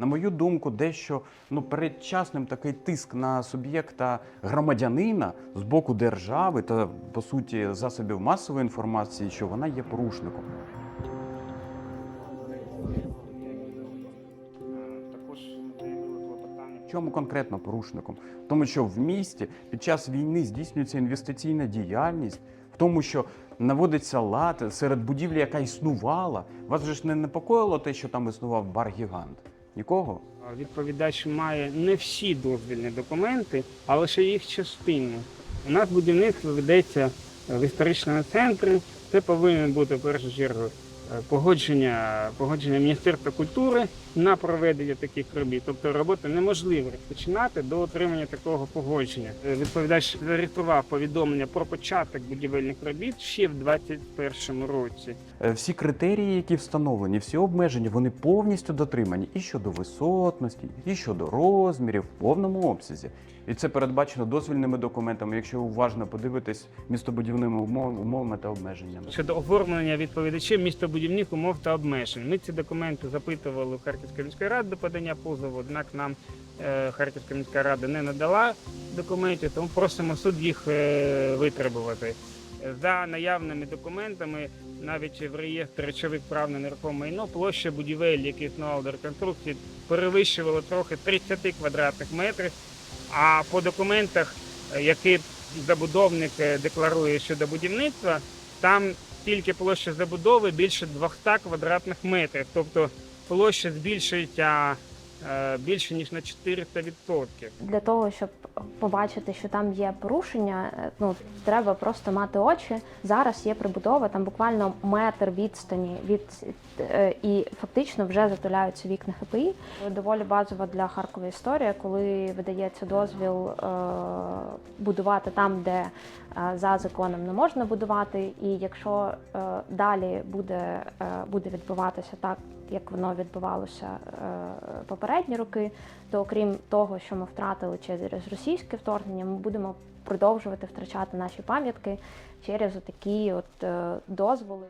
На мою думку, дещо ну, передчасним такий тиск на суб'єкта громадянина з боку держави та по суті засобів масової інформації, що вона є порушником. Чому конкретно порушником? Тому, що в місті під час війни здійснюється інвестиційна діяльність, в тому, що наводиться лад серед будівлі, яка існувала. Вас же ж не непокоїло те, що там існував бар-гігант? Нікого? Відповідач має не всі дозвільні документи, а лише їх частину. У нас будівництво ведеться в історичному центрі. Це повинен бути в першу чергу погодження, погодження Міністерства культури на проведення таких робіт. Тобто роботу неможливо розпочинати до отримання такого погодження. Е, Відповідач зареєстрував повідомлення про початок будівельних робіт ще в 2021 році. Е, Всі критерії, які встановлені, всі обмеження, вони повністю дотримані і щодо висотності, і щодо розмірів в повному обсязі. І це передбачено дозвільними документами, якщо уважно подивитись містобудівними умовами та обмеженнями. щодо оформлення відповідачів містобудівних умов та обмежень. Ми ці документи запитували у Харківської міської ради до подання позову, однак нам е, Харківська міська рада не надала документів, тому просимо суд їх е, витребувати. За наявними документами, навіть в реєстрі речових прав на нерухоме майно, площа будівель, які існували до реконструкції, перевищувала трохи 30 квадратних метрів. А по документах, е, які забудовник декларує щодо будівництва, там тільки площа забудови більше 200 квадратних метрів. Тобто площа збільшується більше ніж на 400%. Для того, щоб побачити, що там є порушення, е, ну треба просто мати очі. Зараз є прибудова, там буквально метр відстані від е, і фактично вже затуляються вікна ХПІ. Доволі базова для Харкова історія, коли видається дозвіл е, будувати там, де е, за законом не можна будувати. І якщо е, далі буде, е, буде відбуватися так, як воно відбувалося е, попередні роки, то окрім того, що ми втратили через російське вторгнення, ми будемо продовжувати втрачати наші пам'ятки через такі от е, дозволи.